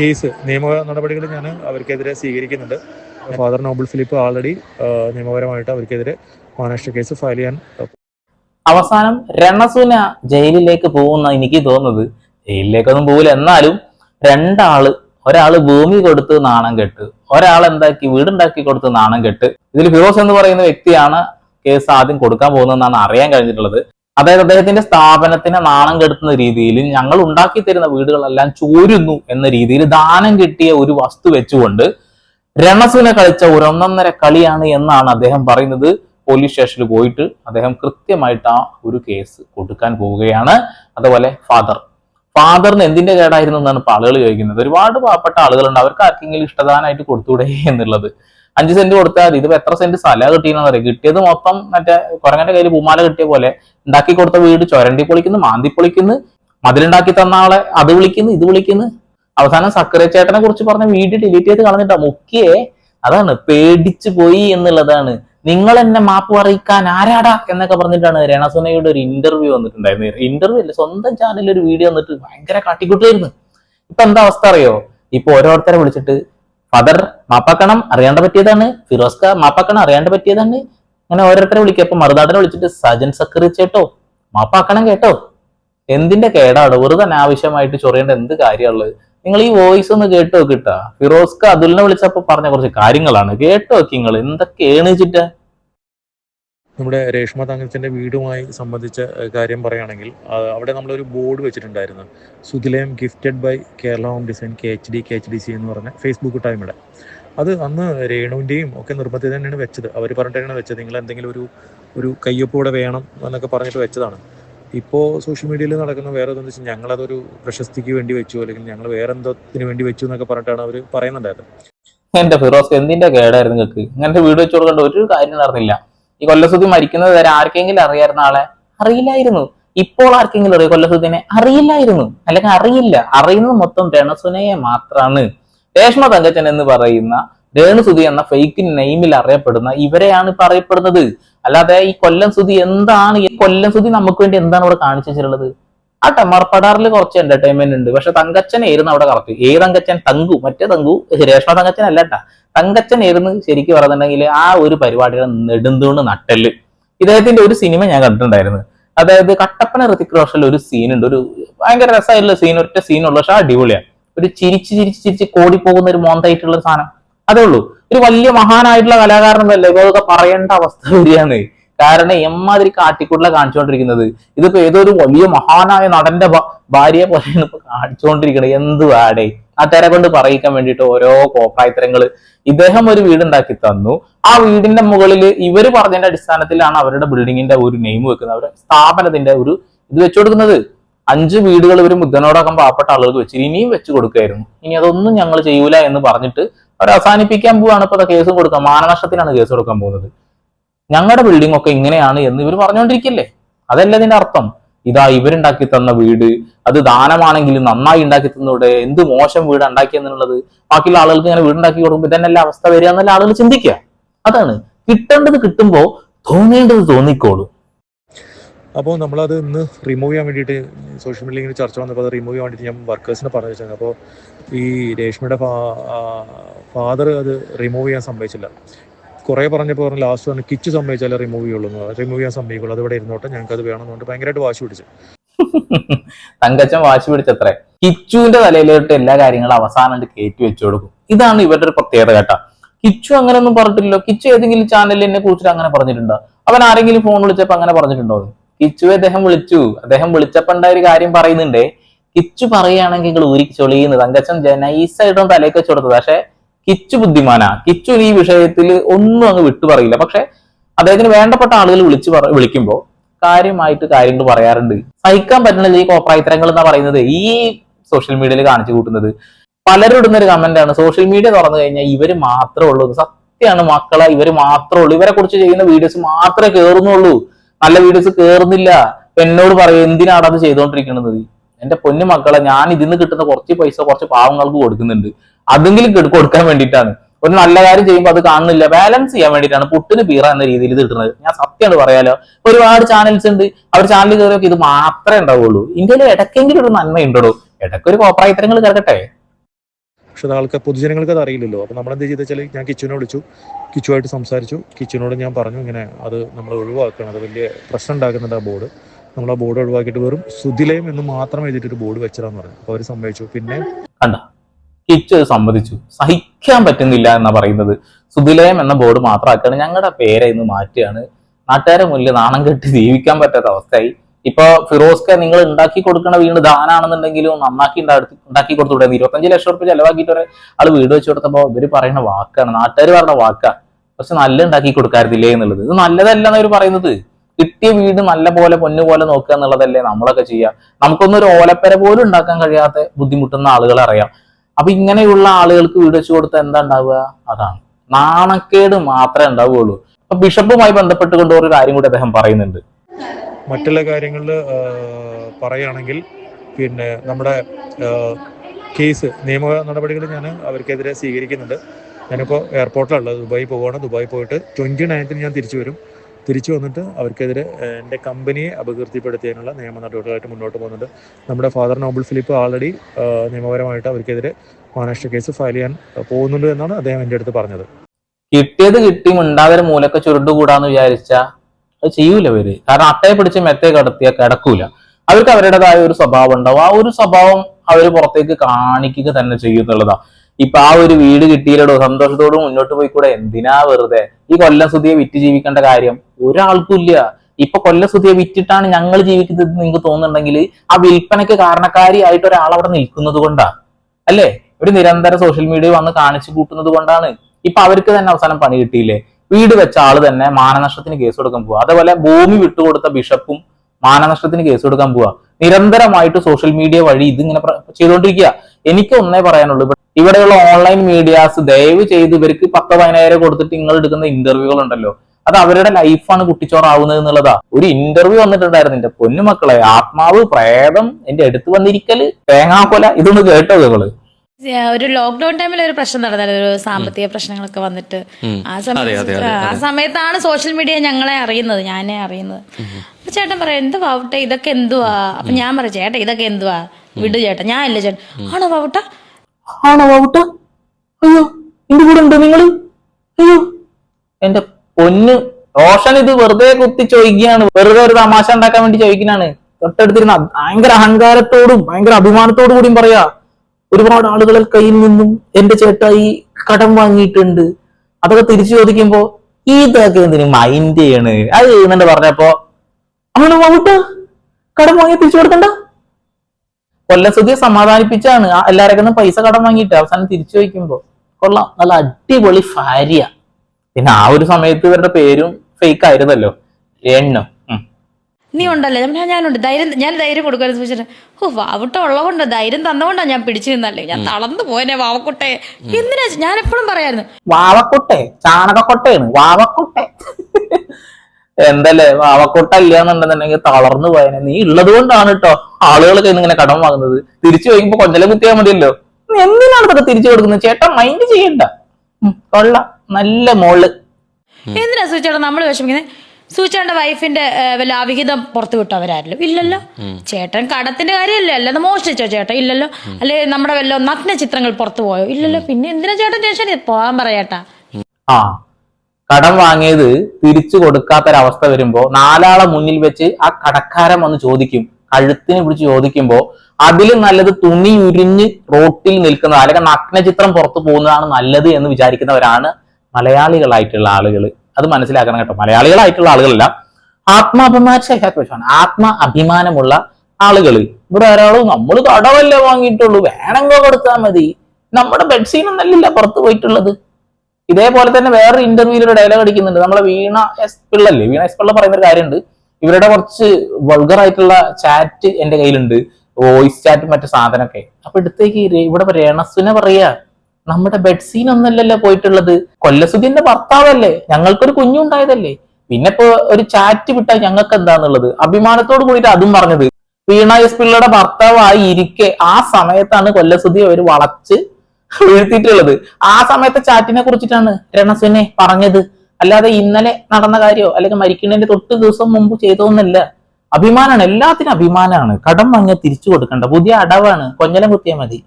Case നിയമ നടപടികൾ ഞാൻ അവർക്കെതിരെ സ്വീകരിക്കുന്നുണ്ട്. ഫാദർ നോബിൾ ഫിലിപ്പ് ആൾറെഡി നിയമപരമായിട്ട് അവർക്കെതിരെ മഹാരാഷ്ട്ര കേസ് ഫയൽ ചെയ്യാൻ അവസാനം രണസുന ജയിലിലേക്ക് പോകുന്ന എനിക്ക് തോന്നുന്നത് ജയിലിലേക്കൊന്നും പോകില്ല എന്നാലും രണ്ടാൾ ഒരാൾ ഭൂമി കൊടുത്ത് നാണം കെട്ട് ഒരാൾ എന്താക്കി വീടുണ്ടാക്കി കൊടുത്ത് നാണം കെട്ട്. ഇതിൽ ഫിറോസ് എന്ന് പറയുന്ന വ്യക്തിയാണ് കേസ് ആദ്യം കൊടുക്കാൻ പോകുന്നതെന്നാണ് അറിയാൻ കഴിഞ്ഞിട്ടുള്ളത്. അതായത് അദ്ദേഹത്തിന്റെ സ്ഥാപനത്തിന് നാണം കെടുത്തുന്ന രീതിയിൽ ഞങ്ങൾ ഉണ്ടാക്കി തരുന്ന വീടുകളെല്ലാം ചോരുന്നു എന്ന രീതിയിൽ ദാനം കിട്ടിയ ഒരു വസ്തു വെച്ചുകൊണ്ട് രണസുന കളിച്ച ഒരു ഒന്നൊന്നര കളിയാണ് എന്നാണ് അദ്ദേഹം പറയുന്നത്. പോലീസ് സ്റ്റേഷനിൽ പോയിട്ട് അദ്ദേഹം കൃത്യമായിട്ട് ആ ഒരു കേസ് കൊടുക്കാൻ പോവുകയാണ്. അതുപോലെ ഫാദർ. ഫാദറിന് എന്തിന്റെ കേടായിരുന്നു എന്നാണ് ഇപ്പൊ ആളുകൾ ചോദിക്കുന്നത്. ഒരുപാട് പാവപ്പെട്ട ആളുകളുണ്ട്. അവർക്ക് ആർക്കെങ്കിലും ഇഷ്ടദാനായിട്ട് കൊടുത്തൂടെ എന്നുള്ളത്. അഞ്ച് സെന്റ് കൊടുത്താൽ മതി. ഇതിപ്പോ എത്ര സെന്റ് സ്ഥലം കിട്ടിയെന്ന് അറിയാം? കിട്ടിയത് മൊത്തം മറ്റേ കുരങ്ങന്റെ കയ്യിൽ പൂമാല കിട്ടിയ പോലെ ഉണ്ടാക്കി കൊടുത്ത വീട് ചൊരണ്ടി പൊളിക്കുന്നു മാന്തി പൊളിക്കുന്നു മതിലുണ്ടാക്കി തന്ന ആളെ അത് വിളിക്കുന്നു ഇത് വിളിക്കുന്നു. അവസാനം സക്കര ചേട്ടനെ കുറിച്ച് പറഞ്ഞ വീഡിയോ ഡിലീറ്റ് ചെയ്ത് കളഞ്ഞിട്ടാ? മുക്കിയെ അതാണ്. പേടിച്ചു പോയി എന്നുള്ളതാണ്. നിങ്ങൾ എന്നെ മാപ്പ് അറിയിക്കാൻ ആരാടാ എന്നൊക്കെ പറഞ്ഞിട്ടാണ് രണസുനയുടെ ഒരു ഇന്റർവ്യൂ വന്നിട്ടുണ്ടായിരുന്നു. ഇന്റർവ്യൂ അല്ല സ്വന്തം ചാനലിൽ ഒരു വീഡിയോ വന്നിട്ട് ഭയങ്കര കാട്ടിക്കുട്ടായിരുന്നു ഇപ്പൊ എന്താ അവസ്ഥ അറിയോ? ഇപ്പൊ ഓരോരുത്തരെ വിളിച്ചിട്ട് ഫദർ മാപ്പാക്കണം അറിയാണ്ട് പറ്റിയതാണ്. ഫിറോസ്ക മാപ്പാക്കണം അറിയാണ്ട് പറ്റിയതാണ്. അങ്ങനെ ഓരോരുത്തരെ വിളിക്കുക ഇപ്പൊ മറുതാടനെ വിളിച്ചിട്ട് സജൻ സക്കറി ചേട്ടോ മാപ്പാക്കണം കേട്ടോ. എന്തിന്റെ കേടാണ്? വെറുതെ അനാവശ്യമായിട്ട് ചൊറിയേണ്ട എന്ത് കാര്യമുള്ളത് നിങ്ങൾ ഈ വോയിസ് ഒന്ന് കേട്ടോ കിട്ടാ ഫിറോസ്ക അതുലിനെ വിളിച്ചപ്പോ പറഞ്ഞ കുറച്ച് കാര്യങ്ങളാണ്. കേട്ടോ നിങ്ങൾ എന്തൊക്കെ ചിറ്റാ? നമ്മുടെ രേഷ്മ തങ്ങത്തിന്റെ വീടുമായി സംബന്ധിച്ച കാര്യം പറയുകയാണെങ്കിൽ അവിടെ നമ്മളൊരു ബോർഡ് വെച്ചിട്ടുണ്ടായിരുന്നു. Suthilayam gifted by Kerala home design K H D K H D C എന്ന് പറഞ്ഞ ഫേസ്ബുക്ക് ടൈമിടെ അത് അന്ന് രേണുവിന്റെയും ഒക്കെ നിർബന്ധത്തിൽ തന്നെയാണ് വെച്ചത്. അവർ പറഞ്ഞിട്ടാണ് വെച്ചത്. നിങ്ങൾ എന്തെങ്കിലും ഒരു ഒരു കയ്യൊപ്പ് കൂടെ വേണം എന്നൊക്കെ പറഞ്ഞിട്ട് വെച്ചതാണ്. ഇപ്പോൾ സോഷ്യൽ മീഡിയയിൽ നടക്കുന്ന വേറെ എന്താണെന്ന് വെച്ചാൽ ഞങ്ങളതൊരു പ്രശസ്തിക്ക് വേണ്ടി വെച്ചു അല്ലെങ്കിൽ ഞങ്ങൾ വേറെ എന്തോത്തിന് വേണ്ടി വെച്ചു എന്നൊക്കെ പറഞ്ഞിട്ടാണ് അവർ പറയുന്നുണ്ടായിരുന്നത്. എന്റെ ഫിറോസ് എന്തിന്റെ കേടായിരുന്നു നിങ്ങൾക്ക്? ഇങ്ങനത്തെ വീട് വെച്ച് കൊടുക്കേണ്ട ഒരു കാര്യം നടന്നില്ല. ഈ കൊല്ലസുദ്ധി മരിക്കുന്നത് വരെ ആർക്കെങ്കിലും അറിയായിരുന്ന ആളെ? അറിയില്ലായിരുന്നു. ഇപ്പോൾ ആർക്കെങ്കിലും അറിയാം? കൊല്ലസുദിനെ അറിയില്ലായിരുന്നു. അല്ലെങ്കിൽ അറിയില്ല. അറിയുന്നത് മൊത്തം രണസുനയെ മാത്രമാണ് രേഷ്മ തങ്കച്ചൻ എന്ന് പറയുന്ന രേണുസുതി എന്ന ഫേക്ക് നെയിമിൽ അറിയപ്പെടുന്ന ഇവരെയാണ് ഇപ്പൊ അറിയപ്പെടുന്നത്. അല്ലാതെ ഈ കൊല്ലം സുതി എന്താണ്? ഈ കൊല്ലം സുതി നമുക്ക് വേണ്ടി എന്താണ് ഇവിടെ കാണിച്ചു വെച്ചിട്ടുള്ളത്? ആ ടമാർപ്പടാറിൽ കുറച്ച് എന്റർടൈൻമെന്റ് ഉണ്ട്. പക്ഷെ തങ്കച്ചൻ ഏരുന്ന അവിടെ കറക്റ്റ് ഏ തങ്കച്ചൻ തങ്കു? മറ്റേ തങ്കു രേഷ്മ തങ്കച്ചൻ അല്ലട്ടാ തങ്കച്ചൻ ഇരുന്ന് ശരിക്കും പറഞ്ഞിട്ടുണ്ടെങ്കിൽ ആ ഒരു പരിപാടിയുടെ നെടുന്തൂണ് നട്ടൽ ഇദ്ദേഹത്തിന്റെ ഒരു സിനിമ ഞാൻ കണ്ടിട്ടുണ്ടായിരുന്നു. അതായത് കട്ടപ്പന ഋതിക് റോഷനിൽ ഒരു സീനുണ്ട്. ഒരു ഭയങ്കര രസമായിട്ടുള്ള സീൻ ഒറ്റ സീനുള്ള പക്ഷെ അടിപൊളിയാണ്. ഒരു ചിരിച്ച് ചിരിച്ച് ചിരിച്ച് കോടി പോകുന്ന ഒരു മോന്തായിട്ടുള്ള സാധനം. അതേ ഉള്ളൂ. ഒരു വലിയ മഹാനായിട്ടുള്ള കലാകാരനല്ലേ ഇതൊക്കെ പറയേണ്ട അവസ്ഥ വരികയാണ്. കാരണം എമ്മാതിരി കാട്ടിക്കൂട്ടില കാണിച്ചുകൊണ്ടിരിക്കുന്നത് ഇതിപ്പോ ഏതോ ഒരു വലിയ മഹാനായ നടന്റെ ഭാര്യയെ പോലെയാണ് ഇപ്പൊ കാണിച്ചുകൊണ്ടിരിക്കുന്നത് എന്ത് വാടേ? നാട്ടുകാരെ കൊണ്ട് പറയിക്കാൻ വേണ്ടിയിട്ട് ഓരോ കോപ്രായത്തരങ്ങൾ ഇദ്ദേഹം ഒരു വീടുണ്ടാക്കി തന്നു. ആ വീടിന്റെ മുകളിൽ ഇവർ പറഞ്ഞതിന്റെ അടിസ്ഥാനത്തിലാണ് അവരുടെ ബിൽഡിങ്ങിന്റെ ഒരു നെയിം വെക്കുന്നത്. അവരുടെ സ്ഥാപനത്തിന്റെ ഒരു ഇത് വെച്ചു കൊടുക്കുന്നത്. അഞ്ച് വീടുകൾ ഇവർ മുദ്രനോടകം പാവപ്പെട്ട ആളുകൾക്ക് വെച്ച് ഇനിയും വെച്ചു കൊടുക്കായിരുന്നു ഇനി അതൊന്നും ഞങ്ങൾ ചെയ്യൂല എന്ന് പറഞ്ഞിട്ട് അവർ അവസാനിപ്പിക്കാൻ പോവാണ്. ഇപ്പൊ കേസും കൊടുക്കുക മാനനഷ്ടത്തിനാണ് കേസ് കൊടുക്കാൻ പോകുന്നത്. ഞങ്ങളുടെ ബിൽഡിംഗ് ഒക്കെ ഇങ്ങനെയാണ് എന്ന് ഇവർ പറഞ്ഞുകൊണ്ടിരിക്കില്ലേ അതല്ല ഇതിന്റെ അർത്ഥം? ഇതാ ഇവരുണ്ടാക്കി തന്ന വീട് അത് ദാനമാണെങ്കിലും നന്നായി ഉണ്ടാക്കി തന്നൂടെ എന്ത് മോശം വീട് ഉണ്ടാക്കിയെന്നുള്ളത് ബാക്കിയുള്ള ആളുകൾക്ക് ഇങ്ങനെ വീടുണ്ടാക്കി കൊടുക്കുമ്പോൾ ഇതന്നെ അവസ്ഥ വരിക എന്നല്ല ആളുകൾ ചിന്തിക്കുക. അതാണ്. കിട്ടേണ്ടത് കിട്ടുമ്പോൾ തോന്നേണ്ടത് തോന്നിക്കോളൂ. അപ്പോൾ നമ്മളത് ഇന്ന് റിമൂവ് ചെയ്യാൻ വേണ്ടിയിട്ട് സോഷ്യൽ മീഡിയയിൽ ഇങ്ങനെ ചർച്ച വന്നപ്പോൾ അത് റിമൂവ് ചെയ്യാൻ വേണ്ടിയിട്ട് ഞാൻ വർക്കേഴ്സിനെ പറഞ്ഞു വെച്ചാൽ അപ്പോൾ ഈ രേഷ്മയുടെ ഫാദർ അത് റിമൂവ് ചെയ്യാൻ സമ്മതിച്ചില്ല. കുറേ പറഞ്ഞപ്പോൾ പറഞ്ഞു ലാസ്റ്റ് പറഞ്ഞു കിച്ച് സമ്മതിച്ചാലേ റിമൂവ് ചെയ്യുള്ളൂ റിമൂവ് ചെയ്യാൻ സമ്മതിക്കുള്ളൂ. അത് ഇവിടെ ഇരുന്നോട്ടെ. ഞങ്ങൾക്ക് അത് വേണമെന്നുണ്ട് ഭയങ്കരമായിട്ട് വാശി പിടിച്ചു. തങ്കച്ചൻ വാശി പിടിച്ചത്രേ. കിച്ചുവിന്റെ തലയിലോട്ട് എല്ലാ കാര്യങ്ങളും അവസാനം കയറ്റി വെച്ചു കൊടുക്കും. ഇതാണ് ഇവരുടെ ഒരു പ്രത്യേകത കേട്ടോ. കിച്ചു അങ്ങനെയൊന്നും പറഞ്ഞിട്ടില്ലല്ലോ കിച്ചു ഏതെങ്കിലും ചാനലിൽ എന്നെ കുറിച്ചിട്ട് അങ്ങനെ പറഞ്ഞിട്ടുണ്ടോ? അവൻ ആരെങ്കിലും ഫോൺ വിളിച്ചപ്പോ അങ്ങനെ പറഞ്ഞിട്ടുണ്ടോ? കിച്ചുവെ അദ്ദേഹം വിളിച്ചു. അദ്ദേഹം വിളിച്ചപ്പോ ഉണ്ടായ ഒരു കാര്യം പറയുന്നുണ്ടേ? കിച്ചു പറയുകയാണെങ്കിൽ നിങ്ങൾ ഊരിക്ക് ചൊളിയുന്നു. തങ്കച്ചൻ നൈസായിട്ടും തലേക്ക് വെച്ചു കൊടുത്തത്. പക്ഷെ കിച്ചു ബുദ്ധിമാനാ. കിച്ചു ഈ വിഷയത്തിൽ ഒന്നും അങ്ങ് വിട്ടു പറയില്ല. പക്ഷെ അദ്ദേഹത്തിന് വേണ്ടപ്പെട്ട ആളുകൾ വിളിച്ച് വിളിക്കുമ്പോൾ കാര്യമായിട്ട് കാര്യങ്ങൾ പറയാറുണ്ട്. സഹിക്കാൻ പറ്റുന്നത് ഈ കോപ്രായിത്തരങ്ങൾ എന്നാ പറയുന്നത്. ഈ സോഷ്യൽ മീഡിയയിൽ കാണിച്ചു കൂട്ടുന്നത്. പലരും ഇടുന്ന ഒരു കമന്റ് ആണ്. സോഷ്യൽ മീഡിയ തുറന്നു കഴിഞ്ഞാൽ ഇവർ മാത്രമേ ഉള്ളൂ. സത്യമാണ് മക്കളെ ഇവർ മാത്രമേ ഉള്ളൂ. ഇവരെ കുറിച്ച് ചെയ്യുന്ന വീഡിയോസ് മാത്രമേ കേറുന്നുള്ളൂ. നല്ല വീഡിയോസ് കേറുന്നില്ല. എന്നോട് പറയും എന്തിനാണ് അത് ചെയ്തുകൊണ്ടിരിക്കുന്നത് എന്റെ പൊന്നു മക്കളെ ഞാൻ ഇതിന്ന് കിട്ടുന്ന കുറച്ച് പൈസ കുറച്ച് പാവങ്ങൾക്ക് കൊടുക്കുന്നുണ്ട്. അതെങ്കിലും കൊടുക്കാൻ വേണ്ടിയിട്ടാണ്. ഒരു നല്ല കാര്യം ചെയ്യുമ്പോൾ അത് കാണുന്നില്ല. ബാലൻസ് ചെയ്യാൻ വേണ്ടിയിട്ടാണ് പുട്ടിന് പീറ എന്ന രീതിയിൽ ഇത് കിട്ടുന്നത് ഞാൻ സത്യമാണ് പറയാലോ ഒരുപാട് ചാനൽസ് ഉണ്ട്. അവർ ചാനൽ കയറിയൊക്കെ ഇത് മാത്രമേ ഉണ്ടാവുള്ളൂ. ഇന്ത്യയിൽ ഇടയ്ക്കെങ്കിലും ഒരു നന്മ ഉണ്ടോ ഇടയ്ക്കൊരു കോപ്രായത്തരങ്ങൾ കിടക്കട്ടെ പക്ഷെ ആൾക്ക് പൊതുജനങ്ങൾക്ക് അത് അറിയില്ലല്ലോ. അപ്പോൾ നമ്മളെന്ത് ചെയ്തെന്ന് വെച്ചാൽ ഞാൻ കിച്ചനെ വിളിച്ചു. കിച്ചുമായിട്ട് സംസാരിച്ചു. കിച്ചനോട് ഞാൻ പറഞ്ഞു ഇങ്ങനെ അത് നമ്മൾ ഒഴിവാക്കണം. അത് വലിയ പ്രശ്നം ഉണ്ടാക്കുന്നുണ്ട് ആ ബോർഡ്. നമ്മൾ ആ ബോർഡ് ഒഴിവാക്കിയിട്ട് വെറും സുതിലയം എന്ന് മാത്രം എഴുതിയിട്ട് ഒരു ബോർഡ് വെച്ചതാന്ന് പറഞ്ഞു. അപ്പൊ അവർ സമ്മതിച്ചു. പിന്നെ സമ്മതിച്ചു. സഹിക്കാൻ പറ്റുന്നില്ല എന്നാ പറയുന്നത്. സുതിലയം എന്ന ബോർഡ് മാത്രമാക്കാണ് ഞങ്ങളുടെ പേരെ ഇന്ന് മാറ്റുകയാണ് നാട്ടുകാരെ മുന്നിൽ നാണം കെട്ടി ജീവിക്കാൻ പറ്റാത്ത അവസ്ഥയായി. ഇപ്പൊ ഫിറോസ്ക നിങ്ങൾ ഉണ്ടാക്കി കൊടുക്കുന്ന വീട് ദാനാണെന്നുണ്ടെങ്കിലും നന്നാക്കി ഉണ്ടാക്കി കൊടുത്തു കൊടുത്തുകൂടെ ഇരുപത്തഞ്ച് ലക്ഷം റുപ്യ ചെലവാക്കിയിട്ട് ഒരു ആൾ വീട് വെച്ച് കൊടുത്തപ്പോ ഇവർ പറയുന്ന വാക്കാണ്. നാട്ടുകാർ പറഞ്ഞ വാക്കാ. പക്ഷെ നല്ല ഉണ്ടാക്കി കൊടുക്കാറില്ലേ എന്നുള്ളത്. ഇത് നല്ലതല്ല എന്നവർ പറയുന്നത്. കിട്ടിയ വീട് നല്ല പോലെ പൊന്നു പോലെ നോക്കുക എന്നുള്ളതല്ലേ നമ്മളൊക്കെ ചെയ്യുക. നമുക്കൊന്നും ഒരു ഓലപ്പര പോലും ഉണ്ടാക്കാൻ കഴിയാത്ത ബുദ്ധിമുട്ടുന്ന ആളുകൾ അറിയാം. അപ്പൊ ഇങ്ങനെയുള്ള ആളുകൾക്ക് വീട് വെച്ച് കൊടുത്താൽ എന്താ ഉണ്ടാവുക? അതാണ്. നാണക്കേട് മാത്രമേ ഉണ്ടാവുകയുള്ളൂ. അപ്പൊ ബിഷപ്പുമായി ബന്ധപ്പെട്ടുകൊണ്ട് ഒരു കാര്യം കൂടി അദ്ദേഹം പറയുന്നുണ്ട്. മറ്റുള്ള കാര്യങ്ങളിൽ പറയുകയാണെങ്കിൽ പിന്നെ നമ്മുടെ കേസ് നിയമ നടപടികൾ ഞാൻ അവർക്കെതിരെ സ്വീകരിക്കുന്നുണ്ട്. ഞാനിപ്പോൾ എയർപോർട്ടിലുള്ളത് ദുബായി പോവുകയാണ് ദുബായി പോയിട്ട് ട്വന്റി നയൻത്തിന് ഞാൻ തിരിച്ചു വരും. തിരിച്ചു വന്നിട്ട് അവർക്കെതിരെ എന്റെ കമ്പനിയെ അപകീർത്തിപ്പെടുത്തിയതിനുള്ള നിയമ നടപടികളായിട്ട് മുന്നോട്ട് പോകുന്നുണ്ട്. നമ്മുടെ ഫാദർ നോബിൾ ഫിലിപ്പ് ആൾറെഡി നിയമപരമായിട്ട് അവർക്കെതിരെ മഹാരാഷ്ട്ര കേസ് ഫയൽ ചെയ്യാൻ പോകുന്നുണ്ട് എന്നാണ് അദ്ദേഹം എന്റെ അടുത്ത് പറഞ്ഞത്. കിട്ടിയത് കിട്ടി മിണ്ടാതെ മൂലൊക്കെ ചുരുണ്ടുകൂടാന്ന് വിചാരിച്ച അത് ചെയ്യൂല അവർ കാരണം അട്ടയെ പിടിച്ച് മെത്തേ കടത്തിയ കിടക്കൂല. അവർക്ക് അവരുടേതായ ഒരു സ്വഭാവം ഉണ്ടാവും. ആ ഒരു സ്വഭാവം അവർ പുറത്തേക്ക് കാണിക്കുക തന്നെ ചെയ്യുന്നുള്ളതാ ഇപ്പൊ ആ ഒരു വീട് കിട്ടിയില്ലടോ സന്തോഷത്തോട് മുന്നോട്ട് പോയിക്കൂടെ? എന്തിനാ വെറുതെ? ഈ കൊല്ലം സുതിയെ വിറ്റ് ജീവിക്കേണ്ട കാര്യം ഒരാൾക്കും ഇല്ല. ഇപ്പൊ കൊല്ലസുതിയെ വിറ്റിട്ടാണ് ഞങ്ങൾ ജീവിക്കുന്നത് നിങ്ങൾക്ക് തോന്നുന്നുണ്ടെങ്കിൽ ആ വിൽപ്പനയ്ക്ക് കാരണക്കാരിയായിട്ട് ഒരാൾ അവിടെ നിൽക്കുന്നത് കൊണ്ടാ. അല്ലേ? ഒരു നിരന്തര സോഷ്യൽ മീഡിയ വന്ന് കാണിച്ചു കൂട്ടുന്നത് കൊണ്ടാണ്. ഇപ്പൊ അവർക്ക് തന്നെ അവസാനം പണി കിട്ടിയില്ലേ? വീട് വെച്ച ആൾ തന്നെ മാനനഷ്ടത്തിന് കേസ് കൊടുക്കാൻ പോവാ. അതേപോലെ ഭൂമി വിട്ടുകൊടുത്ത ബിഷപ്പും മാനനഷ്ടത്തിന് കേസ് കൊടുക്കാൻ പോവാ. നിരന്തരമായിട്ട് സോഷ്യൽ മീഡിയ വഴി ഇതിങ്ങനെ ചെയ്തുകൊണ്ടിരിക്കുക എനിക്ക് ഒന്നേ പറയാനുള്ളൂ ഇവിടെയുള്ള ഓൺലൈൻ മീഡിയാസ് ദയവ് ചെയ്ത് ഇവർക്ക് പത്ത് പതിനായിരം കൊടുത്തിട്ട് നിങ്ങൾ എടുക്കുന്ന ഇന്റർവ്യൂകൾ ഉണ്ടല്ലോ അത് അവരുടെ ലൈഫാണ് കുട്ടിച്ചോറാവുന്നത് എന്നുള്ളതാ. ഒരു ഇന്റർവ്യൂ വന്നിട്ടുണ്ടായിരുന്നു. എന്റെ പൊന്നുമക്കളെ ആത്മാവ് പ്രേതം എന്റെ അടുത്ത് വന്നിരിക്കൽ തേങ്ങാക്കൊല ഇതൊന്ന് കേട്ടോ നിങ്ങൾ. ഒരു ലോക്ക്ഡൌൺ ടൈമിൽ ഒരു പ്രശ്നം നടന്നായിരുന്നു. ഒരു സാമ്പത്തിക പ്രശ്നങ്ങളൊക്കെ വന്നിട്ട്. ആ സമയത്ത് ആ സമയത്താണ് സോഷ്യൽ മീഡിയ ഞങ്ങളെ അറിയുന്നത് ഞാനേ അറിയുന്നത്. അപ്പൊ ചേട്ടൻ പറയാം എന്ത് വാവട്ടെ ഇതൊക്കെ എന്തുവാ? അപ്പൊ ഞാൻ പറയാം ചേട്ടാ ഇതൊക്കെ എന്തുവാ? വിട് ചേട്ടാ ഞാൻ ഇല്ല ചേട്ടൻ ആണോ പാവട്ട ആണോ വൗട്ട അയ്യോ എന്റെ കൂടെ ഉണ്ടോ നിങ്ങൾ? അയ്യോ. എന്റെ പൊന്ന് റോഷൻ ഇത് വെറുതെ കുത്തി ചോദിക്കുകയാണ്. വെറുതെ ഒരു തമാശ ഉണ്ടാക്കാൻ വേണ്ടി ചോദിക്കുന്നതാണ് തൊട്ടടുത്തിരുന്ന ഭയങ്കര അഹങ്കാരത്തോടും ഭയങ്കര അഭിമാനത്തോടു കൂടിയും പറയാ ഒരുപാട് ആളുകളെ കയ്യിൽ നിന്നും എന്റെ ചേട്ടായി കടം വാങ്ങിയിട്ടുണ്ട്. അതൊക്കെ തിരിച്ചു ചോദിക്കുമ്പോ ഇതൊക്കെ എന്തിനു മൈൻഡ് ചെയ്യണ്? അത് ചെയ്യുന്നുണ്ട് പറഞ്ഞപ്പോ ആണോ വൗട്ട കടം വാങ്ങി തിരിച്ചു കൊടുക്കണ്ട? കൊല്ലസുതിയെ സമാധാനിപ്പിച്ചാണ് എല്ലാരൊക്കെ എല്ലാവരുടെ പൈസ കടം വാങ്ങിയിട്ട് അവസാനം തിരിച്ചു വയ്ക്കുമ്പോ കൊള്ളാം നല്ല അടിപൊളി ഭാര്യ. പിന്നെ ആ ഒരു സമയത്ത് ഇവരുടെ പേരും ഫേക്ക് ആയിരുന്നല്ലോ എണ്ണോ. നീ ഉണ്ടല്ലേ? ഞാൻ ഞാനുണ്ട്. ധൈര്യം ഞാൻ ധൈര്യം കൊടുക്കാൻ ചോദിച്ചിട്ട് ഓ വാവട്ട ഉള്ളതുകൊണ്ട് ധൈര്യം തന്നുകൊണ്ടാ ഞാൻ പിടിച്ചു നിന്നല്ലേ ഞാൻ തളർന്നു പോയനെ വാവക്കുട്ടെ. എന്തിനാ ഞാൻ എപ്പോഴും പറയായിരുന്നു. വാവക്കുട്ടെ ചാണകക്കൊട്ടയാണ്. വാവക്കൊട്ടെ. എന്തല്ലേ? വാവക്കൊട്ട ഇല്ല എന്നുണ്ടെന്നുണ്ടെങ്കിൽ തളർന്നു പോയനെ. നീ ഉള്ളത് കൊണ്ടാണ് കേട്ടോ ആളുകളൊക്കെ ഇങ്ങനെ കടം വാങ്ങുന്നത്. തിരിച്ചു കഴിയുമ്പോ കൊഞ്ചല കുത്തിയാൽ മതിയല്ലോ. എന്തിനാണ് ഇതൊക്കെ തിരിച്ചു കൊടുക്കുന്നത്? ചേട്ടൻ മൈൻഡ് ചെയ്യണ്ട. കൊള്ള. നല്ല മോൾ. എന്തിനാ സൂചിച്ചേട്ടാ നമ്മൾ വിഷമിക്കുന്നത് സൂചിച്ചേട്ട വൈഫിന്റെ വല്ല അവിഹിതം പുറത്തു വിട്ടവരാരല്ലോ ഇല്ലല്ലോ. ചേട്ടൻ കടത്തിന്റെ കാര്യമല്ലേ? അല്ലാതെ മോഷ്ടിച്ചോ ചേട്ടൻ ഇല്ലല്ലോ. അല്ലെ നമ്മുടെ വല്ല നഗ്ന ചിത്രങ്ങൾ പുറത്തു പോയോ? ഇല്ലല്ലോ. പിന്നെ എന്തിനാ ചേട്ടൻ ടെൻഷൻ പോവാൻ പറയാട്ടാ. ആ കടം വാങ്ങിയത് തിരിച്ചു കൊടുക്കാത്തൊരവസ്ഥ വരുമ്പോൾ നാലാളെ മുന്നിൽ വെച്ച് ആ കടക്കാരൻ വന്ന് ചോദിക്കും. കഴുത്തിന് പിടിച്ച് ചോദിക്കുമ്പോൾ അതിലും നല്ലത് തുണി ഉരിഞ്ഞ് റോട്ടിൽ നിൽക്കുന്ന അല്ലെങ്കിൽ നഗ്നചിത്രം പുറത്തു പോകുന്നതാണ് നല്ലത് എന്ന് വിചാരിക്കുന്നവരാണ് മലയാളികളായിട്ടുള്ള ആളുകൾ അത് മനസ്സിലാക്കണം കേട്ടോ. മലയാളികളായിട്ടുള്ള ആളുകളല്ല ആത്മാഭിമാന ആത്മ അഭിമാനമുള്ള ആളുകൾ ഇവിടെ ഒരാളും നമ്മൾ കടവല്ലേ വാങ്ങിയിട്ടുള്ളൂ. വേണമെങ്കിൽ കൊടുത്താൽ മതി. നമ്മുടെ ബെഡ്സീനൊന്നല്ല പുറത്തു പോയിട്ടുള്ളത്. ഇതേപോലെ തന്നെ വേറൊരു ഇന്റർവ്യൂവിൽ ഒരു ഡയലോഗ് അടിക്കുന്നുണ്ട്. നമ്മളെ വീണ എസ് പിള്ളല്ലേ? വീണ എസ് പിള്ള പറയുന്ന ഒരു കാര്യമുണ്ട്. ഇവരുടെ കുറച്ച് വൾഗർ ആയിട്ടുള്ള ചാറ്റ് എന്റെ കയ്യിലുണ്ട്. വോയിസ് ചാറ്റ് മറ്റു സാധനമൊക്കെ. അപ്പൊ എടുത്തേക്ക് ഇവിടെ രേണസുനെ പറയാ നമ്മുടെ ബെഡ്സീൻ ഒന്നല്ലല്ലോ പോയിട്ടുള്ളത്. കൊല്ലസുദിന്റെ ഭർത്താവല്ലേ? ഞങ്ങൾക്കൊരു കുഞ്ഞുണ്ടായതല്ലേ പിന്നെ ഇപ്പൊ ഒരു ചാറ്റ് വിട്ടാൽ ഞങ്ങൾക്ക് എന്താന്നുള്ളത്? അഭിമാനത്തോട് കൂടിയിട്ട് അതും പറഞ്ഞത്. വീണ എസ് പിള്ളയുടെ ഭർത്താവായി ഇരിക്കെ ആ സമയത്താണ് കൊല്ലസുതി അവർ വളച്ച് വീഴ്ത്തിയിട്ടുള്ളത് ആ സമയത്തെ ചാറ്റിനെ കുറിച്ചിട്ടാണ് രണസുനെ പറഞ്ഞത്. അല്ലാതെ ഇന്നലെ നടന്ന കാര്യോ അല്ലെങ്കിൽ മരിക്കുന്നതിന്റെ തൊട്ട് ദിവസം മുമ്പ് ചെയ്തോന്നല്ല അഭിമാനാണ് എല്ലാത്തിനും അഭിമാനാണ്. കടം വാങ്ങിയ തിരിച്ചു കൊടുക്കണ്ട. പുതിയ അടവാണ്. കൊഞ്ഞലം കുത്തിയാൽ മതി.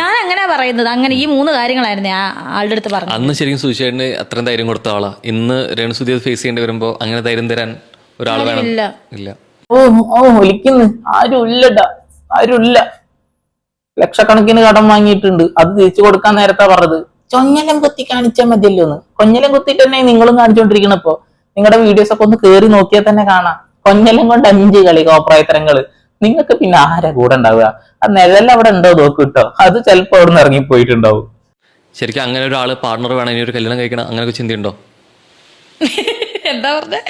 ഞാൻ അങ്ങനെ പറയുന്നത്. അങ്ങനെ ഈ മൂന്ന് കാര്യങ്ങളായിരുന്നു ആളുടെ അടുത്ത് പറഞ്ഞു അന്ന് ശരിക്കും സുശേഷന് അത്രയും ധൈര്യം കൊടുത്ത ആളാ. ഇന്ന് രേണുസുതി ഫേസ് ചെയ്യേണ്ടി വരുമ്പോ അങ്ങനെ ധൈര്യം തരാൻ ഒരാൾ വേണം. ഇല്ല. ഇല്ല. ഓ ഓ ഒലിക്കുന്നു ആരും ഇല്ലടാ ആരും ഇല്ല ലക്ഷക്കണക്കിന് കടം വാങ്ങിയിട്ടുണ്ട്. അത് തിരിച്ചു കൊടുക്കാൻ നേരത്തെ പറഞ്ഞത്. ചൊഞ്ഞലം കുത്തി കാണിച്ചാൽ മതിയല്ലോ എന്ന് കൊഞ്ഞലം കുത്തിട്ട് തന്നെ നിങ്ങളും കാണിച്ചുകൊണ്ടിരിക്കണപ്പോ നിങ്ങളുടെ വീഡിയോസ് ഒക്കെ ഒന്ന് കേറി നോക്കിയാൽ തന്നെ കാണാം. കൊഞ്ഞലം കൊണ്ട് അഞ്ച് കളി കോപ്രായത്തരങ്ങൾ നിങ്ങൾക്ക് പിന്നെ ആരാ കൂടെ ഉണ്ടാവുക? ആ നിഴൽ അവിടെ ഉണ്ടോ നോക്കൂ കേട്ടോ അത് ചിലപ്പോ അവിടെ നിന്ന് ഇറങ്ങിപ്പോയിട്ടുണ്ടാവും. ശരിക്കും അങ്ങനെ ഒരാൾ പാർട്ണർ വേണം ഇനി ഒരു കല്യാണം കഴിക്കണം. അങ്ങനെയൊക്കെ ചിന്തയുണ്ടോ എന്താ പറഞ്ഞേ?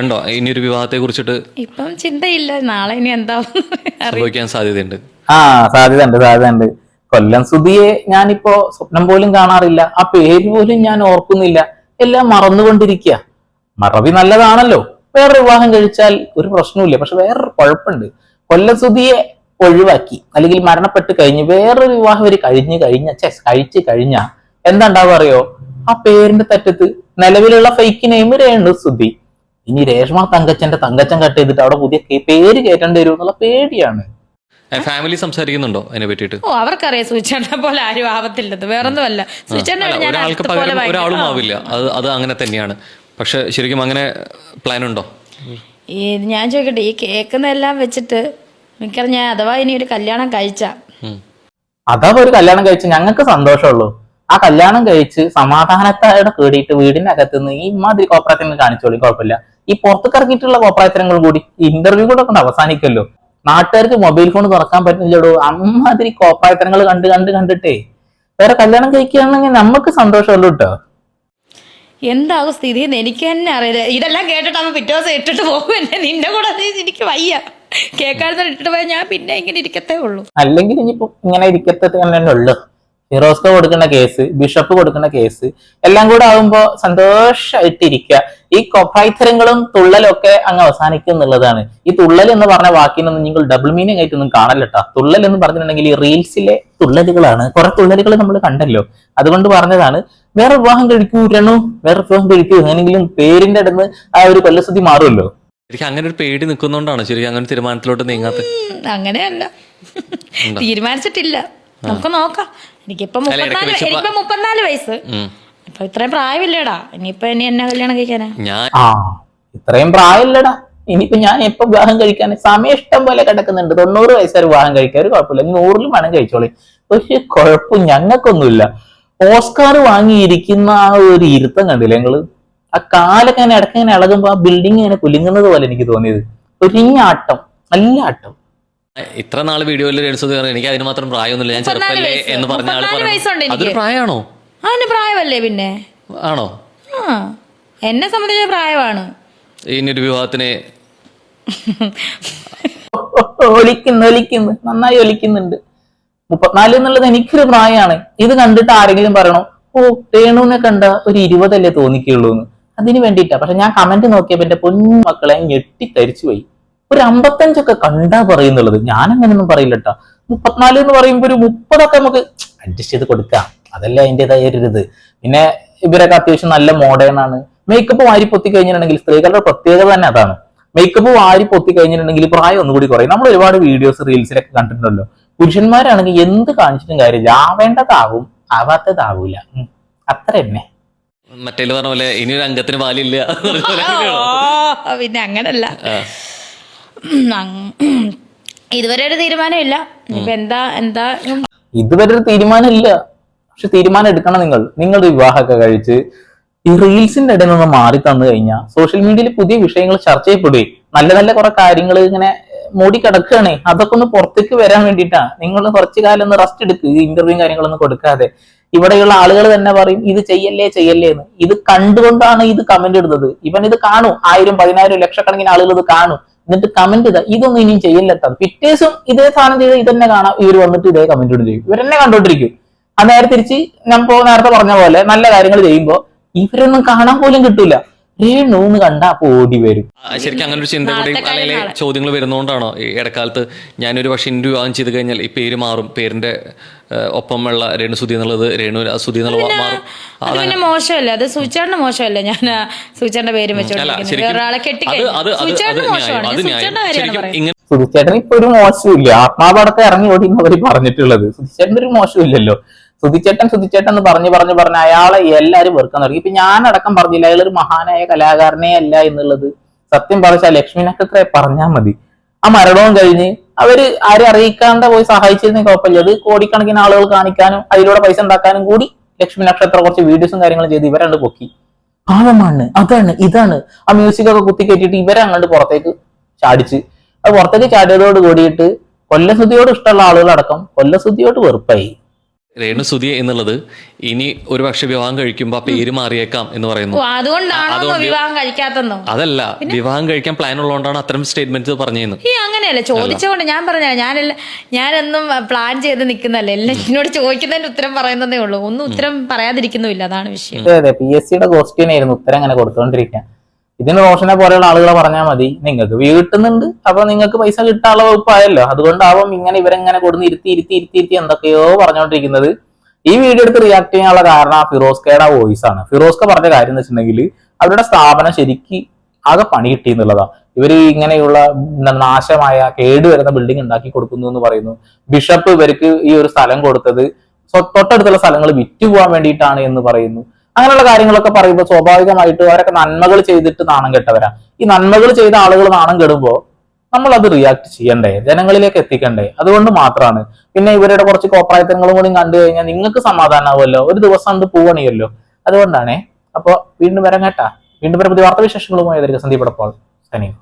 ഉണ്ടോ? ഇനി ഒരു വിവാഹത്തെ കുറിച്ചിട്ട് ഇപ്പം ചിന്തയില്ല. നാളെ ഇനി എന്താവും സംഭവിക്കാൻ സാധ്യതയുണ്ട്. ആ സാധ്യത ഉണ്ട് സാധ്യത ഉണ്ട് കൊല്ലം സുധിയെ ഞാനിപ്പോ സ്വപ്നം പോലും കാണാറില്ല. ആ പേര് പോലും ഞാൻ ഓർക്കുന്നില്ല. എല്ലാം മറന്നുകൊണ്ടിരിക്കുക മറവി നല്ലതാണല്ലോ. വേറെ വിവാഹം കഴിച്ചാൽ ഒരു പ്രശ്നവുമില്ല. പക്ഷെ വേറൊരു കുഴപ്പമുണ്ട്. കൊല്ലം സുധിയെ ഒഴിവാക്കി. അല്ലെങ്കിൽ മരണപ്പെട്ട് കഴിഞ്ഞ് വേറൊരു വിവാഹം ഒരു കഴിഞ്ഞ് കഴിഞ്ഞ കഴിച്ച് കഴിഞ്ഞ. എന്താ ഉണ്ടാവുക അറിയോ? ആ പേരിന്റെ തറ്റത്ത് നിലവിലുള്ള ഫേക്ക് നെയിം രേണു സുധി. ഇനി രേഷ്മ തങ്കച്ചന്റെ തങ്കച്ചൻ കട്ട് ചെയ്തിട്ട് അവിടെ പുതിയ കേ- പേര് കയറ്റേണ്ടി വരും എന്നുള്ള പേടിയാണ്. ഫാമിലി സംസാരിക്കുന്നുണ്ടോ അതിനെ പറ്റിയിട്ട്? ഓ അവർക്കറിയാം സുചേട്ടനെ പോലെ ആരും ആവത്തില്ലത് വേറൊന്നുമല്ല. ഒരാൾക്ക് പകരം ഒരാളും ആവില്ല. അത് അത് അങ്ങനെ തന്നെയാണ്. പക്ഷെ ശരിക്കും അങ്ങനെ പ്ലാൻ ഉണ്ടോ? ഈ ഞാൻ ചോദിക്കട്ടെ ഈ കേൾക്കുന്നതെല്ലാം വെച്ചിട്ട് മിക്കവാറും ഞാൻ അഥവാ ഇനി ഒരു കല്യാണം കഴിച്ച. അഥവാ അതാ ഒരു കല്യാണം കഴിച്ച ഞങ്ങൾക്ക് സന്തോഷമുള്ളൂ. ആ കല്യാണം കഴിച്ച് സമാധാനത്തോടെ കേടിയിട്ട് വീടിനകത്ത് നിന്ന് ഈ മാതിരി കോപ്രായത്തിനെ കാണിച്ചോളി കുഴപ്പമില്ല. ഈ പുറത്തേക്ക് ഇറങ്ങിയിട്ടുള്ള കോപ്രായത്തരങ്ങളും കൂടി ഇന്റർവ്യൂ കൂടെ കൊണ്ട് അവസാനിക്കല്ലോ. നാട്ടുകാർക്ക് മൊബൈൽ ഫോൺ തുറക്കാൻ പറ്റുന്നില്ലടോ അമ്മാതിരി കോപ്രായത്തരങ്ങൾ കണ്ട് കണ്ട് കണ്ടിട്ടേ. വേറെ കല്യാണം കഴിക്കുകയാണെങ്കിൽ നമുക്ക് സന്തോഷമല്ലോ കേട്ടോ എന്താകും സ്ഥിതി? എന്ന് എനിക്ക് തന്നെ അറിയില്ല. ഇതെല്ലാം കേട്ടിട്ട് അവൻ പിറ്റേ ദിവസം ഇട്ടിട്ട് പോകും. എന്നെ നിന്റെ കൂടെ എനിക്ക് വയ്യ. കേൾക്കാതെ ഇട്ടിട്ട് പോയാൽ ഞാൻ പിന്നെ ഇങ്ങനെ ഇരിക്കത്തേ ഉള്ളൂ. അല്ലെങ്കിൽ ഇനിയിപ്പോ ഇങ്ങനെ ഇരിക്കത്തേ തന്നെ ഉള്ളു. ഫിറോസ്ക കൊടുക്കുന്ന കേസ് ബിഷപ്പ് കൊടുക്കുന്ന കേസ് എല്ലാം കൂടെ ആകുമ്പോ സന്തോഷമായിട്ടിരിക്കുക ഈ കൊപ്രായിത്തരങ്ങളും തുള്ളലൊക്കെ ഒക്കെ അങ്ങ് അവസാനിക്കും എന്നുള്ളതാണ്. ഈ തുള്ളൽ എന്ന് പറഞ്ഞ വാക്കിനൊന്നും നിങ്ങൾ ഡബിൾ മീനിങ് ആയിട്ടൊന്നും കാണല്ലട്ടാ തുള്ളൽ എന്ന് പറഞ്ഞിട്ടുണ്ടെങ്കിൽ ഈ റീൽസിലെ തുള്ളലുകളാണ്. കുറെ തുള്ളലുകൾ നമ്മൾ കണ്ടല്ലോ. അതുകൊണ്ട് പറഞ്ഞതാണ് വേറെ വിവാഹം കഴിക്കൂ രണു വേറെ വിവാഹം കഴിക്കൂ. എങ്ങനെങ്കിലും പേരിന്റെ അടുന്ന് ആ ഒരു കൊല്ലസ്ഥിതി മാറുമല്ലോ. ശരിക്കും അങ്ങനെ ഒരു പേടി നിൽക്കുന്നോണ്ടാണ്? ശരിക്കും അങ്ങനെ തീരുമാനത്തിലോട്ട് നീങ്ങാത്ത അങ്ങനെയല്ല. തീരുമാനിച്ചിട്ടില്ല. നമുക്ക് നോക്കാം. എനിക്കിപ്പോ മുപ്പത്തിനാല് എനിക്കിപ്പോ മുപ്പത്തിനാല് വയസ്സ്. ഇപ്പൊ ഇത്രയും പ്രായമില്ലടാ. ഇനിയിപ്പൊ ഇനി എന്നെ കല്യാണം കഴിക്കാനാ? ഞാൻ ആ ഇത്രയും പ്രായമില്ലടാ. ഇനിയിപ്പോ ഞാൻ എപ്പോ വിവാഹം കഴിക്കാൻ സമയം ഇഷ്ടം പോലെ കിടക്കുന്നുണ്ട്. തൊണ്ണൂറ് വയസ്സ് വരെ വിവാഹം കഴിക്കാൻ ഒരു കുഴപ്പമില്ല. നൂറിലും വേണം കഴിച്ചോളി. പക്ഷെ കുഴപ്പം ഞങ്ങൾക്കൊന്നുമില്ല. ഓസ്കാർ വാങ്ങിയിരിക്കുന്ന ആ ഒരു ഇരുത്തം കണ്ടില്ലേ ഞങ്ങൾ ആ കാലൊക്കെ ഇങ്ങനെ ഇടയ്ക്ക് ഇങ്ങനെ ഇളകുമ്പോ ആ ബിൽഡിംഗ് ഇങ്ങനെ കുലുങ്ങുന്നത് പോലെ എനിക്ക് തോന്നിയത്. ഒരിഞ്ഞ ആട്ടം. നല്ല ആട്ടം. ഇത്ര നാൾ വീഡിയോയിൽ എടുത്തത് പറഞ്ഞു എനിക്ക് അതിന് മാത്രം പ്രായമൊന്നുമില്ല. ഞാൻ ചെറുപ്പല്ലേ എന്ന് പറഞ്ഞ വയസ്സുണ്ട് പറഞ്ഞു. അതൊരു പ്രായമാണോ? പ്രായമല്ലേ പിന്നെ? ആണോ? ആ. എന്നെ സംബന്ധിച്ച പ്രായമാണ്. ഇനിയൊരു വിവാഹത്തിന് ഒലിക്കുന്നു ഒലിക്കുന്നു. നന്നായി ഒലിക്കുന്നുണ്ട്. മുപ്പത്തിനാല് എന്നുള്ളത് എനിക്കൊരു പ്രായമാണ്. ഇത് കണ്ടിട്ട് ആരെങ്കിലും പറയണോ? ഓ രേണുവിനെ കണ്ട ഒരു ഇരുപതല്ലേ തോന്നിക്കുള്ളൂ എന്ന് അതിന് വേണ്ടിയിട്ടാ. പക്ഷെ ഞാൻ കമന്റ് നോക്കിയപ്പോ എന്റെ പൊന്നു മക്കളെ ഞെട്ടിത്തരിച്ചു പോയി ഒരു അമ്പത്തഞ്ചൊക്കെ കണ്ടാ പറയുന്നുള്ളത്. ഞാൻ അങ്ങനെയൊന്നും പറയില്ല കേട്ടോ മുപ്പത്തിനാല് എന്ന് പറയുമ്പോ ഒരു മുപ്പതൊക്കെ നമുക്ക് അഡ്ജസ്റ്റ് ചെയ്ത് കൊടുക്കാം. അതല്ല അതിന്റെതായ ഒരു ഇത്. പിന്നെ ഇവരൊക്കെ അത്യാവശ്യം നല്ല മോഡേൺ ആണ്. മേക്കപ്പ് വാരി പൊത്തി കഴിഞ്ഞിട്ടുണ്ടെങ്കിൽ സ്ത്രീകളുടെ പ്രത്യേകത തന്നെ അതാണ്. മേക്കപ്പ് വാരി പൊത്തി കഴിഞ്ഞിട്ടുണ്ടെങ്കിൽ പ്രായം ഒന്നുകൂടി കുറയും. നമ്മൾ ഒരുപാട് വീഡിയോസ് റീൽസിലൊക്കെ കണ്ടിട്ടുണ്ടല്ലോ. പുരുഷന്മാരാണെങ്കിൽ എന്ത് കാണിച്ചിട്ടും കാര്യമില്ല. ആവേണ്ടതാവും ആവാത്തതാവൂല. അത്ര തന്നെ. മറ്റേ പറഞ്ഞ പോലെ ഇനി ഒരു അംഗത്തിന് പാലില്ല. പിന്നെ അങ്ങനല്ല. ഇതുവരെ ഒരു തീരുമാനമില്ല. എന്താ എന്താ ഇതുവരെ ഒരു തീരുമാനമില്ല. പക്ഷെ തീരുമാനം എടുക്കണം നിങ്ങൾ. നിങ്ങളുടെ വിവാഹമൊക്കെ കഴിച്ച് ഈ റീൽസിന്റെ ഇടയിൽ നിന്ന് മാറി തന്നു കഴിഞ്ഞാൽ സോഷ്യൽ മീഡിയയിൽ പുതിയ വിഷയങ്ങൾ ചർച്ച ചെയ്യപ്പെടുകയും നല്ല നല്ല കുറെ കാര്യങ്ങൾ ഇങ്ങനെ മൂടി കിടക്കുകയാണേ. അതൊക്കെ ഒന്ന് പുറത്തേക്ക് വരാൻ വേണ്ടിയിട്ടാ. നിങ്ങൾ കുറച്ചു കാലം ഒന്ന് റെസ്റ്റ് എടുക്കുക ഈ ഇന്റർവ്യൂ കാര്യങ്ങളൊന്നും കൊടുക്കാതെ. ഇവിടെയുള്ള ആളുകൾ തന്നെ പറയും ഇത് ചെയ്യല്ലേ ചെയ്യല്ലേ എന്ന്. ഇത് കണ്ടുകൊണ്ടാണ് ഇത് കമന്റ് ഇടുന്നത്. ഇവൻ ഇത് കാണൂ. ആയിരം പതിനായിരം ലക്ഷക്കണക്കിന് ആളുകൾ ഇത് കാണും. എന്നിട്ട് കമന്റ് ചെയ്താൽ ഇതൊന്നും ഇനിയും ചെയ്യില്ലട്ടോ പിറ്റേഴ്സും ഇതേ സാധനം ചെയ്ത് ഇതന്നെ കാണാം. ഇവർ വന്നിട്ട് ഇതേ കമന്റ് ഇടും ചെയ്യും. ഇവരെന്നെ കണ്ടോണ്ടിരിക്കും. അത് നേരെ തിരിച്ച് ഞാൻ നേരത്തെ പറഞ്ഞ പോലെ നല്ല കാര്യങ്ങൾ ചെയ്യുമ്പോൾ ഇവരൊന്നും കാണാൻ പോലും കിട്ടൂല. രേണൂന്ന് കണ്ടാ അപ്പൊ ഓടി വരും. ശരിക്കും അങ്ങനെ ഒരു ചിന്ത കൂടി അല്ലെങ്കിൽ ചോദ്യങ്ങൾ വരുന്നോണ്ടാണോ ഈ ഇടക്കാലത്ത് ഞാനൊരു പക്ഷെ ഇന്റു വിവാഹം ചെയ്ത് കഴിഞ്ഞാൽ ഈ പേര് മാറും പേരിന്റെ ഒപ്പമുള്ള രേണു സുധി എന്നുള്ളത് രേണു സുധി എന്നുള്ളത് മാറും. അത് പിന്നെ മോശമല്ല അത് സൂചാറിന് മോശമല്ലേ. ഞാൻ സൂചാറിന്റെ പേര് വെച്ചോണ്ടിരിക്കുന്നത് സൂചാറിന് ന്യായം മോശമാണ്. സൂചാറിന്റെ ഇങ്ങനെ സുധിച്ചേട്ടൻ ഇപ്പൊ ഒരു മോശമില്ല ആത്മാപടത്തെ ഇറങ്ങി ഓടി എന്ന് അവർ പറഞ്ഞിട്ടുള്ളത്. സുധിച്ചേട്ടൻ ഒരു മോശമില്ലല്ലോ സുധിച്ചേട്ടൻ സുധിച്ചേട്ടൻ എന്ന് പറഞ്ഞു പറഞ്ഞു പറഞ്ഞ് അയാളെ എല്ലാവരും വെറുക്കാൻ തുടങ്ങി. ഇപ്പൊ അടക്കം പറഞ്ഞില്ല അയാൾ ഒരു മഹാനായ കലാകാരനെ അല്ല എന്നുള്ളത് സത്യം പറഞ്ഞാൽ ലക്ഷ്മി നക്ഷത്രെ പറഞ്ഞാൽ മതി. ആ മരണവും കഴിഞ്ഞ് അവർ ആരെ അറിയിക്കാണ്ട് പോയി സഹായിച്ചിരുന്ന കുഴപ്പമില്ല. അത് കോടിക്കണക്കിന് ആളുകൾ കാണിക്കാനും അതിലൂടെ പൈസ ഉണ്ടാക്കാനും കൂടി ലക്ഷ്മി നക്ഷത്ര കുറച്ച് വീഡിയോസും കാര്യങ്ങളും ചെയ്ത് ഇവരണ്ട് പൊക്കി. പാവമാണ് അതാണ് ഇതാണ്. ആ മ്യൂസിക് ഒക്കെ കുത്തി കയറ്റിയിട്ട് ഇവരെ അങ്ങോട്ട് പുറത്തേക്ക് ചാടിച്ച്. അത് പുറത്തേക്ക് ചാടിയതോട് കൂടിയിട്ട് കൊല്ലസുദ്ധിയോട് ഇഷ്ടമുള്ള ആളുകളടക്കം കൊല്ലസുദ്ധിയോട് വെറുപ്പായി. രേണുസുതി എന്നുള്ളത് ഇനി ഒരു പക്ഷെ വിവാഹം കഴിക്കുമ്പോ ആ പേര് മാറിയേക്കാം എന്ന് പറയുന്നു. ഓ, അതുകൊണ്ടാണോ വിവാഹം കഴിക്കാത്തെന്നോ അതല്ല വിവാഹം കഴിക്കാൻ പ്ലാൻ ഉള്ളതുകൊണ്ടാണ് അത്തരം സ്റ്റേറ്റ്മെന്റ് പറഞ്ഞത് ഈ അങ്ങനെയല്ല ചോദിച്ചുകൊണ്ട് ഞാൻ പറഞ്ഞ ഞാൻ ഞാനെന്നും പ്ലാൻ ചെയ്ത് നിൽക്കുന്നല്ലേ എല്ലാം എന്നോട് ചോദിക്കുന്നതിന്റെ ഉത്തരം പറയുന്നതേ ഉള്ളൂ. ഒന്നും ഉത്തരം പറയാതിരിക്കുന്നുമില്ല അതാണ് വിഷയം. പി എസ് സിയുടെ ക്വസ്റ്റ്യൻ ആയിരുന്നു ഉത്തരം അങ്ങനെ കൊടുത്തോണ്ടിരിക്കാൻ ഇതിന് റോഷനെ പോലെയുള്ള ആളുകളെ പറഞ്ഞാൽ മതി. നിങ്ങൾക്ക് വീട്ടുന്നുണ്ട് അപ്പൊ നിങ്ങൾക്ക് പൈസ കിട്ടാനുള്ള വകുപ്പായല്ലോ. അതുകൊണ്ടാവും ഇങ്ങനെ ഇവരെങ്ങനെ കൊടുന്ന് ഇരുത്തി ഇരുത്തി ഇരുത്തി ഇരുത്തി എന്തൊക്കെയോ പറഞ്ഞുകൊണ്ടിരിക്കുന്നത്. ഈ വീഡിയോ എടുത്ത് റിയാക്ട് ചെയ്യാനുള്ള കാരണം ആ ഫിറോസ്കയുടെ വോയിസ് ആണ്. ഫിറോസ്ക പറഞ്ഞ കാര്യം എന്ന് വെച്ചിട്ടുണ്ടെങ്കിൽ അവരുടെ സ്ഥാപനം ശരിക്ക് ആകെ പണി കിട്ടി എന്നുള്ളതാ. ഇവർ ഇങ്ങനെയുള്ള നാശമായ കേടുവരുന്ന ബിൽഡിംഗ് ഉണ്ടാക്കി കൊടുക്കുന്നു എന്ന് പറയുന്നു. ബിഷപ്പ് ഇവർക്ക് ഈ ഒരു സ്ഥലം കൊടുത്തത്. തൊട്ടടുത്തുള്ള സ്ഥലങ്ങൾ വിറ്റുപോകാൻ വേണ്ടിയിട്ടാണ് എന്ന് പറയുന്നു. അങ്ങനെയുള്ള കാര്യങ്ങളൊക്കെ പറയുമ്പോൾ സ്വാഭാവികമായിട്ട് അവരൊക്കെ നന്മകൾ ചെയ്തിട്ട് നാണം കെട്ടവരാ. ഈ നന്മകൾ ചെയ്ത ആളുകൾ നാണം കെടുമ്പോൾ നമ്മൾ അത് റിയാക്ട് ചെയ്യണ്ടേ? ജനങ്ങളിലേക്ക് എത്തിക്കണ്ടേ? അതുകൊണ്ട് മാത്രമാണ് പിന്നെ ഇവരുടെ കുറച്ച് കോപ്രായത്തങ്ങളും കൂടി കണ്ടു കഴിഞ്ഞാൽ നിങ്ങൾക്ക് സമാധാനമാവുമല്ലോ ഒരു ദിവസം അത് പോവണിയല്ലോ. അതുകൊണ്ടാണേ. അപ്പോൾ വീണ്ടും വരാൻ കേട്ടാ. വീണ്ടും വരെ പുതിയ വാർത്താവിശേഷങ്ങളുമായി. സന്ദീപ് പടപ്പോൾ സനി.